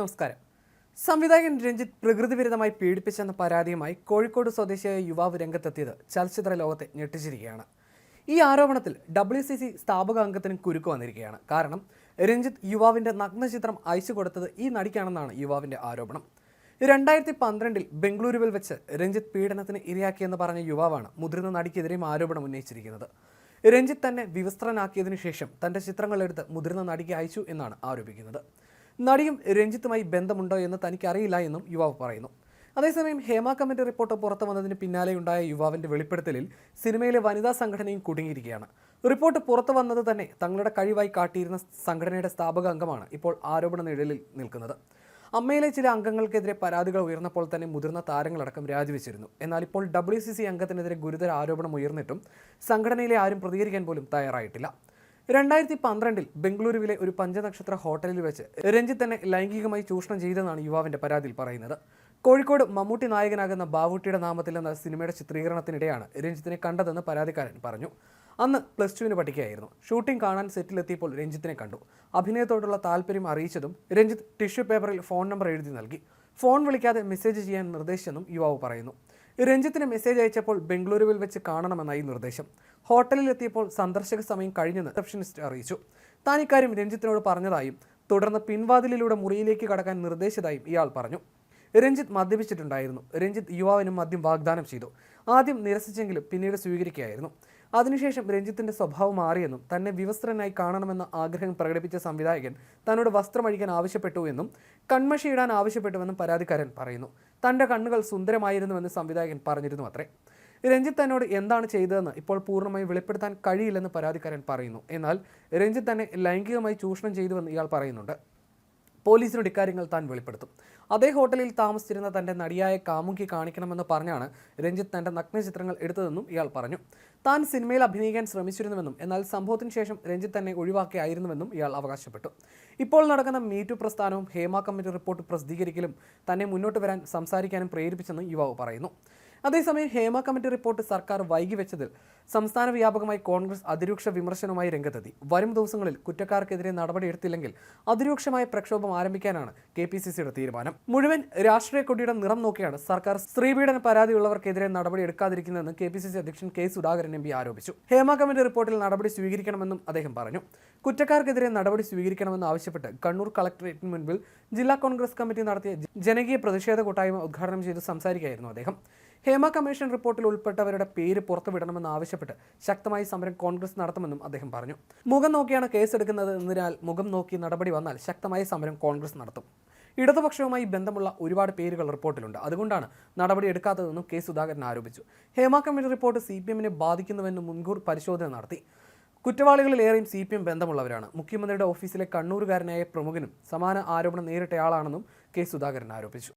നമസ്കാരം. സംവിധായകൻ രഞ്ജിത്ത് പ്രകൃതിവിരുദ്ധമായി പീഡിപ്പിച്ചെന്ന പരാതിയുമായി കോഴിക്കോട് സ്വദേശിയായ യുവാവ് രംഗത്തെത്തിയത് ചലച്ചിത്ര ലോകത്തെ ഞെട്ടിച്ചിരിക്കുകയാണ്. ഈ ആരോപണത്തിൽ ഡബ്ല്യു സി സി സ്ഥാപക അംഗത്തിനും കുരുക്ക് വന്നിരിക്കുകയാണ്. കാരണം രഞ്ജിത്ത് യുവാവിന്റെ നഗ്നചിത്രം അയച്ചു കൊടുത്തത് ഈ നടിക്കാണെന്നാണ് യുവാവിന്റെ ആരോപണം. രണ്ടായിരത്തി പന്ത്രണ്ടിൽ ബംഗളൂരുവിൽ വെച്ച് രഞ്ജിത്ത് പീഡനത്തിന് ഇരയാക്കിയെന്ന് പറഞ്ഞ യുവാവാണ് മുതിർന്ന നടിക്കെതിരെയും ആരോപണം ഉന്നയിച്ചിരിക്കുന്നത്. രഞ്ജിത്ത് തന്നെ വിവസ്ത്രനാക്കിയതിനു ശേഷം തന്റെ ചിത്രങ്ങളെടുത്ത് മുതിർന്ന നടിക്ക് അയച്ചു എന്നാണ് ആരോപിക്കുന്നത്. നടിയും രഞ്ജിത്തുമായി ബന്ധമുണ്ടോ എന്ന് തനിക്കറിയില്ല എന്നും യുവാവ് പറയുന്നു. അതേസമയം ഹേമ കമ്മിറ്റി റിപ്പോർട്ട് പുറത്തു വന്നതിന് പിന്നാലെയുണ്ടായ യുവാവിന്റെ വെളിപ്പെടുത്തലിൽ സിനിമയിലെ വനിതാ സംഘടനയും കുടുങ്ങിയിരിക്കുകയാണ്. റിപ്പോർട്ട് പുറത്തു വന്നത് തന്നെ തങ്ങളുടെ കഴിവായി കാട്ടിയിരുന്ന സംഘടനയുടെ സ്ഥാപക അംഗമാണ് ഇപ്പോൾ ആരോപണ നിഴലിൽ നിൽക്കുന്നത്. അമ്മയിലെ ചില അംഗങ്ങൾക്കെതിരെ പരാതികൾ ഉയർന്നപ്പോൾ തന്നെ മുതിർന്ന താരങ്ങളടക്കം രാജിവെച്ചിരുന്നു. എന്നാൽ ഇപ്പോൾ ഡബ്ല്യു സി സി അംഗത്തിനെതിരെ ഗുരുതര ആരോപണം ഉയർന്നിട്ടും സംഘടനയിലെ ആരും പ്രതികരിക്കാൻ പോലും തയ്യാറായിട്ടില്ല. രണ്ടായിരത്തി പന്ത്രണ്ടിൽ ബംഗളൂരുവിലെ ഒരു പഞ്ചനക്ഷത്ര ഹോട്ടലിൽ വെച്ച് രഞ്ജിത്ത് തന്നെ ലൈംഗികമായി ചൂഷണം ചെയ്തെന്നാണ് യുവാവിന്റെ പരാതിയിൽ പറയുന്നത്. കോഴിക്കോട് മമ്മൂട്ടി നായകനാകുന്ന ബാവുട്ടിയുടെ നാമത്തിൽ എന്ന സിനിമയുടെ ചിത്രീകരണത്തിനിടെയാണ് രഞ്ജിത്തിനെ കണ്ടതെന്ന് പരാതിക്കാരൻ പറഞ്ഞു. അന്ന് പ്ലസ് ടുവിന് പഠിക്കുകയായിരുന്നു. ഷൂട്ടിംഗ് കാണാൻ സെറ്റിലെത്തിയപ്പോൾ രഞ്ജിത്തിനെ കണ്ടു. അഭിനയത്തോടുള്ള താല്പര്യം അറിയിച്ചതും രഞ്ജിത്ത് ടിഷ്യൂ പേപ്പറിൽ ഫോൺ നമ്പർ എഴുതി നൽകി. ഫോൺ വിളിക്കാതെ മെസ്സേജ് ചെയ്യാൻ നിർദ്ദേശിച്ചെന്നും യുവാവ് പറയുന്നു. രഞ്ജിത്തിന് മെസ്സേജ് അയച്ചപ്പോൾ ബംഗളൂരുവിൽ വെച്ച് കാണണമെന്നായി നിർദ്ദേശം. ഹോട്ടലിൽ എത്തിയപ്പോൾ സന്ദർശക സമയം കഴിഞ്ഞെന്ന് റിസപ്ഷനിസ്റ്റ് അറിയിച്ചു. താൻ ഇക്കാര്യം രഞ്ജിത്തിനോട് പറഞ്ഞതായും തുടർന്ന് പിൻവാതിലിലൂടെ മുറിയിലേക്ക് കടക്കാൻ നിർദ്ദേശിച്ചതായും ഇയാൾ പറഞ്ഞു. രഞ്ജിത്ത് മദ്യപിച്ചിട്ടുണ്ടായിരുന്നു. രഞ്ജിത്ത് യുവാവിനും മദ്യം വാഗ്ദാനം ചെയ്തു. ആദ്യം നിരസിച്ചെങ്കിലും പിന്നീട് സ്വീകരിക്കുകയായിരുന്നു. അതിനുശേഷം രഞ്ജിത്തിന്റെ സ്വഭാവം മാറിയെന്നും തന്നെ വിവസ്ത്രനായി കാണണമെന്ന ആഗ്രഹം പ്രകടിപ്പിച്ച സംവിധായകൻ തന്നോട് വസ്ത്രമഴിക്കാൻ ആവശ്യപ്പെട്ടു എന്നും കൺമഷിയിടാൻ ആവശ്യപ്പെട്ടുവെന്നും പരാതിക്കാരൻ പറയുന്നു. തന്റെ കണ്ണുകൾ സുന്ദരമായിരുന്നുവെന്ന് സംവിധായകൻ പറഞ്ഞിരുന്നു അത്രേ. രഞ്ജിത്ത് തന്നോട് എന്താണ് ചെയ്തതെന്ന് ഇപ്പോൾ പൂർണമായും വെളിപ്പെടുത്താൻ കഴിയില്ലെന്ന് പരാതിക്കാരൻ പറയുന്നു. എന്നാൽ രഞ്ജിത്ത് തന്നെ ലൈംഗികമായി ചൂഷണം ചെയ്തുവെന്ന് ഇയാൾ പറയുന്നുണ്ട്. പോലീസിനോട് ഇക്കാര്യങ്ങൾ താൻ വെളിപ്പെടുത്തും. അതേ ഹോട്ടലിൽ താമസിച്ചിരുന്ന തന്റെ നടിയായ കാമുകി കാണിക്കണമെന്ന് പറഞ്ഞാണ് രഞ്ജിത്ത് തന്റെ നഗ്നചിത്രങ്ങൾ എടുത്തതെന്നും ഇയാൾ പറഞ്ഞു. താൻ സിനിമയിൽ അഭിനയിക്കാൻ ശ്രമിച്ചിരുന്നുവെന്നും എന്നാൽ സംഭവത്തിന് ശേഷം രഞ്ജിത്ത് തന്നെ ഒഴിവാക്കിയായിരുന്നുവെന്നും ഇയാൾ അവകാശപ്പെട്ടു. ഇപ്പോൾ നടക്കുന്ന മീറ്റു പ്രസ്ഥാനവും ഹേമ കമ്മിറ്റി റിപ്പോർട്ട് പ്രസിദ്ധീകരിക്കലും തന്നെ മുന്നോട്ട് വരാൻ സംസാരിക്കാനും പ്രേരിപ്പിച്ചെന്നും യുവാവ് പറയുന്നു. അതേസമയം ഹേമ കമ്മിറ്റി റിപ്പോർട്ട് സർക്കാർ വൈകി വെച്ചതിൽ സംസ്ഥാന വ്യാപകമായി കോൺഗ്രസ് അതിരൂക്ഷ വിമർശനവുമായി രംഗത്തെത്തി. വരും ദിവസങ്ങളിൽ കുറ്റക്കാർക്കെതിരെ നടപടിയെടുത്തില്ലെങ്കിൽ അതിരൂക്ഷമായ പ്രക്ഷോഭം ആരംഭിക്കാനാണ് കെ പി സി സിയുടെ തീരുമാനം. മുഴുവൻ രാഷ്ട്രീയ കൊടിയുടെ നിറം നോക്കിയാണ് സർക്കാർ സ്ത്രീപീഡന പരാതിയുള്ളവർക്കെതിരെ നടപടി എടുക്കാതിരിക്കുന്നതെന്ന് കെ പി സി സി അധ്യക്ഷൻ കെ സുധാകരൻ എം പി ആരോപിച്ചു. ഹേമ കമ്മിറ്റി റിപ്പോർട്ടിൽ നടപടി സ്വീകരിക്കണമെന്നും അദ്ദേഹം പറഞ്ഞു. കുറ്റക്കാർക്കെതിരെ നടപടി സ്വീകരിക്കണമെന്ന് ആവശ്യപ്പെട്ട് കണ്ണൂർ കളക്ടറേറ്റിന് മുൻപിൽ ജില്ലാ കോൺഗ്രസ് കമ്മിറ്റി നടത്തിയ ജനകീയ പ്രതിഷേധ കൂട്ടായ്മ ഉദ്ഘാടനം ചെയ്ത് സംസാരിക്കുകയായിരുന്നു അദ്ദേഹം. ഹേമ കമ്മീഷൻ റിപ്പോർട്ടിൽ ഉൾപ്പെട്ടവരുടെ പേര് പുറത്തുവിടണമെന്ന് ആവശ്യപ്പെട്ട് ശക്തമായി സമരം കോൺഗ്രസ് നടത്തുമെന്നും അദ്ദേഹം പറഞ്ഞു. മുഖം നോക്കിയാണ് കേസെടുക്കുന്നത് എന്നതിനാൽ മുഖം നോക്കി നടപടി വന്നാൽ ശക്തമായ സമരം കോൺഗ്രസ് നടത്തും. ഇടതുപക്ഷവുമായി ബന്ധമുള്ള ഒരുപാട് പേരുകൾ റിപ്പോർട്ടിലുണ്ട്. അതുകൊണ്ടാണ് നടപടി എടുക്കാത്തതെന്നും കെ സുധാകരൻ ആരോപിച്ചു. Hema commission report C P എമ്മിനെ ബാധിക്കുന്നുവെന്ന് മുൻകൂർ പരിശോധന നടത്തി. കുറ്റവാളികളിലേറെയും സി പി എം ബന്ധമുള്ളവരാണ്. മുഖ്യമന്ത്രിയുടെ ഓഫീസിലെ കണ്ണൂരുകാരനായ പ്രമുഖനും സമാന ആരോപണം നേരിട്ടയാളാണെന്നും കെ സുധാകരൻ ആരോപിച്ചു.